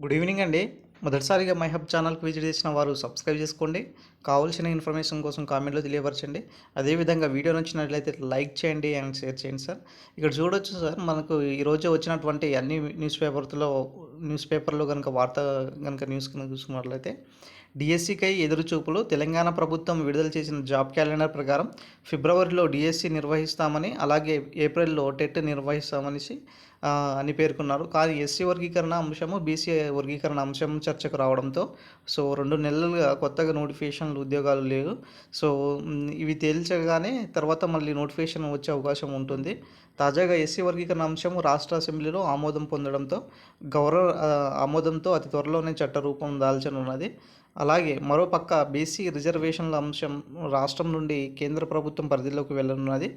Good evening అండి. మొదటిసారిగా my hub ఛానల్కి విజిట్ చేసిన వారు సబ్స్క్రైబ్ చేసుకోండి. కావాల్సిన ఇన్ఫర్మేషన్ కోసం కామెంట్లో తెలియపరచండి. అదేవిధంగా వీడియో నచ్చినట్లయితే లైక్ చేయండి అండ్ షేర్ చేయండి సార్. ఇక్కడ చూడొచ్చు సార్ మనకు ఈరోజు వచ్చినటువంటి అన్ని న్యూస్ పేపర్లో న్యూస్ పేపర్లో కనుక వార్త కనుక న్యూస్ కనుక చూసుకున్నట్లయితే డిఎస్సికై ఎదురుచూపులు తెలంగాణ ప్రభుత్వం విడుదల చేసిన జాబ్ క్యాలెండర్ ప్రకారం ఫిబ్రవరిలో డిఎస్సి నిర్వహిస్తామని అలాగే ఏప్రిల్లో టెట్ నిర్వహిస్తామనేసి అని పేర్కొన్నారు. కానీ ఎస్సీ వర్గీకరణ అంశము బీసీ వర్గీకరణ అంశం చర్చకు రావడంతో సో రెండు నెలలుగా కొత్తగా నోటిఫికేషన్లు ఉద్యోగాలు లేవు. సో ఇవి తేల్చగానే తర్వాత మళ్ళీ నోటిఫికేషన్ వచ్చే అవకాశం ఉంటుంది. తాజాగా ఎస్సీ వర్గీకరణ అంశం రాష్ట్ర అసెంబ్లీలో ఆమోదం పొందడంతో గౌరవ ఆమోదంతో అతి త్వరలోనే చట్టరూపం దాల్చని దాల్చనున్నది. అలాగే మరోపక్క బీసీ రిజర్వేషన్ల అంశం రాష్ట్రం నుండి కేంద్ర ప్రభుత్వం పరిధిలోకి వెళ్ళనున్నది.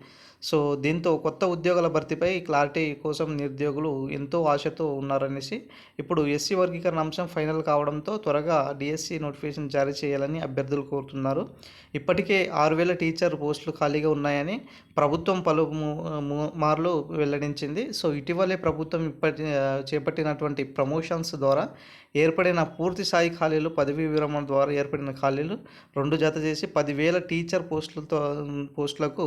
సో దీంతో కొత్త ఉద్యోగాల భర్తీపై క్లారిటీ కోసం నిరుద్యోగులు ఎంతో ఆశతో ఉన్నారనేసి ఇప్పుడు ఎస్సీ వర్గీకరణ అంశం ఫైనల్ కావడంతో త్వరగా డిఎస్సి నోటిఫికేషన్ జారీ చేయాలని అభ్యర్థులు కోరుతున్నారు. ఇప్పటికే ఆరు వేల టీచర్ పోస్టులు ఖాళీగా ఉన్నాయని ప్రభుత్వం పలు మార్లు వెల్లడించింది. సో ఇటీవలే ప్రభుత్వం ఇప్పటి చేపట్టినటువంటి ప్రమోషన్స్ ద్వారా ఏర్పడిన పూర్తి స్థాయి ఖాళీలు పదవీ విరమణ ద్వారా ఏర్పడిన ఖాళీలు రెండు జత చేసి పదివేల టీచర్ పోస్టులతో పోస్టులకు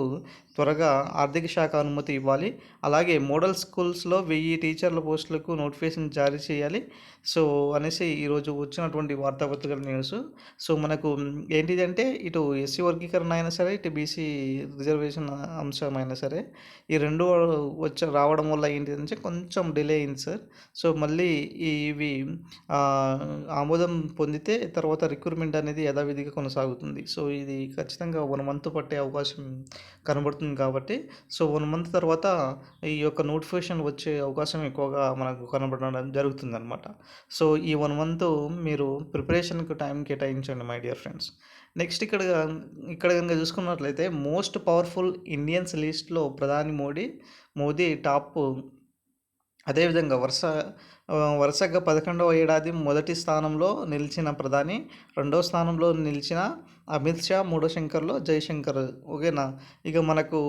త్వరగా ఆర్థిక శాఖ అనుమతి ఇవ్వాలి. అలాగే మోడల్ స్కూల్స్లో వెయ్యి టీచర్ల పోస్టులకు నోటిఫికేషన్ జారీ చేయాలి. సో అనేసి ఈరోజు వచ్చినటువంటి వార్తాపత్రికల న్యూస్. సో మనకు ఏంటిదంటే ఇటు ఎస్సీ వర్గీకరణ అయినా సరే ఇటు బీసీ రిజర్వేషన్ అంశం అయినా సరే ఈ రెండు వచ్చి రావడం వల్ల ఏంటిదంటే కొంచెం డిలే అయింది సార్. సో మళ్ళీ ఇవి ఆమోదం పొందితే తర్వాత రిక్రూట్మెంట్ అనేది యథావిధిగా కొనసాగుతుంది. సో ఇది ఖచ్చితంగా వన్ మంత్ పట్టే అవకాశం కనబడుతుంది కాబట్టి సో వన్ మంత్ తర్వాత ఈ యొక్క నోటిఫికేషన్ వచ్చే అవకాశం ఎక్కువగా మనకు కనబడడం జరుగుతుంది అనమాట సో ఈ వన్ మంత్ మీరు ప్రిపరేషన్కి టైం కేటాయించండి మై డియర్ ఫ్రెండ్స్ నెక్స్ట్ ఇక్కడ ఇక్కడ కనుక చూసుకున్నట్లయితే మోస్ట్ పవర్ఫుల్ ఇండియన్స్ లిస్ట్లో ప్రధాని మోడీ మోదీ టాప్ అదేవిధంగా వరుస వరుసగా పదకొండవ ఏడాది మొదటి స్థానంలో నిలిచిన ప్రధాని రెండవ స్థానంలో నిలిచిన అమిత్ షా మూడో శంకర్లో జయశంకర్. ఓకేనా? ఇక మనకు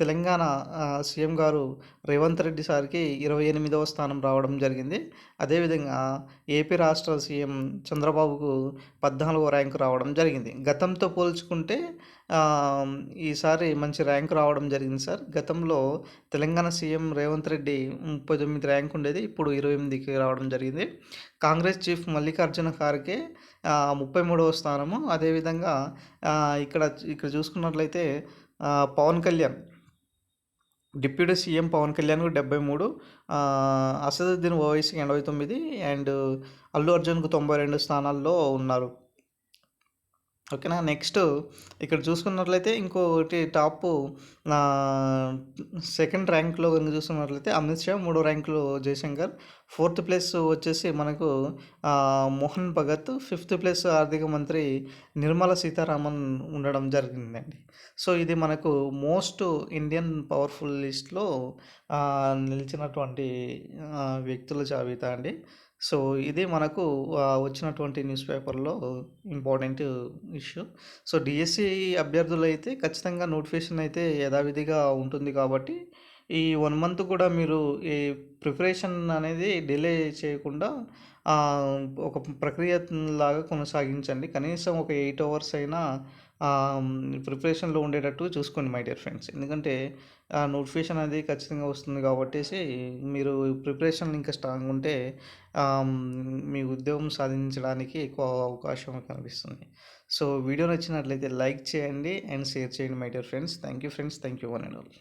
తెలంగాణ సీఎం గారు రేవంత్ రెడ్డి సార్కి ఇరవై ఎనిమిదవ స్థానం రావడం జరిగింది. అదేవిధంగా ఏపీ రాష్ట్ర సీఎం చంద్రబాబుకు పద్నాలుగో ర్యాంకు రావడం జరిగింది. గతంతో పోల్చుకుంటే ఈసారి మంచి ర్యాంకు రావడం జరిగింది సార్. గతంలో తెలంగాణ సీఎం రేవంత్ రెడ్డి ముప్పై తొమ్మిది ర్యాంక్ ఉండేది ఇప్పుడు ఇరవై ఎనిమిది ఢిల్లీకి రావడం జరిగింది. కాంగ్రెస్ చీఫ్ మల్లికార్జున ఖార్గే ముప్పై మూడవ స్థానము. అదేవిధంగా ఇక్కడ ఇక్కడ చూసుకున్నట్లయితే పవన్ కళ్యాణ్ డిప్యూటీ సీఎం పవన్ కళ్యాణ్కు డెబ్బై మూడు అసదుద్దీన్ ఓవైసీకి ఎనభై తొమ్మిది అండ్ అల్లు అర్జున్కు తొంభై రెండు స్థానాల్లో ఉన్నారు. ఓకేనా? నెక్స్ట్ ఇక్కడ చూసుకున్నట్లయితే ఇంకోటి టాప్ సెకండ్ ర్యాంక్లో కనుక చూసుకున్నట్లయితే అమిత్ షా మూడో ర్యాంకులో జయశంకర్ ఫోర్త్ ప్లేస్ వచ్చేసి మనకు మోహన్ భగత్ ఫిఫ్త్ ప్లేస్ ఆర్థిక మంత్రి నిర్మలా సీతారామన్ ఉండడం జరిగిందండి. సో ఇది మనకు మోస్ట్ ఇండియన్ పవర్ఫుల్ లిస్ట్లో నిలిచినటువంటి వ్యక్తుల జాబితా అండి. సో ఇది మనకు వచ్చినటువంటి న్యూస్ పేపర్లో ఇంపార్టెంట్ ఇష్యూ. సో డిఎస్సి అభ్యర్థులు అయితే ఖచ్చితంగా నోటిఫికేషన్ అయితే యథావిధిగా ఉంటుంది కాబట్టి ఈ వన్ మంత్ కూడా మీరు ఈ ప్రిపరేషన్ అనేది డిలే చేయకుండా ఒక ప్రక్రియ లాగా కొనసాగించండి. కనీసం ఒక ఎయిట్ అవర్స్ అయినా ప్రిపరేషన్లో ఉండేటట్టు చూసుకోండి మై డియర్ ఫ్రెండ్స్. ఎందుకంటే నోటిఫికేషన్ అనేది ఖచ్చితంగా వస్తుంది కాబట్టి మీరు ప్రిపరేషన్ ఇంకా స్ట్రాంగ్ ఉంటే మీ ఉద్యోగం సాధించడానికి ఎక్కువ అవకాశం కనిపిస్తుంది. సో వీడియో నచ్చినట్లయితే లైక్ చేయండి అండ్ షేర్ చేయండి my dear friends. Thank you friends. Thank you one and all.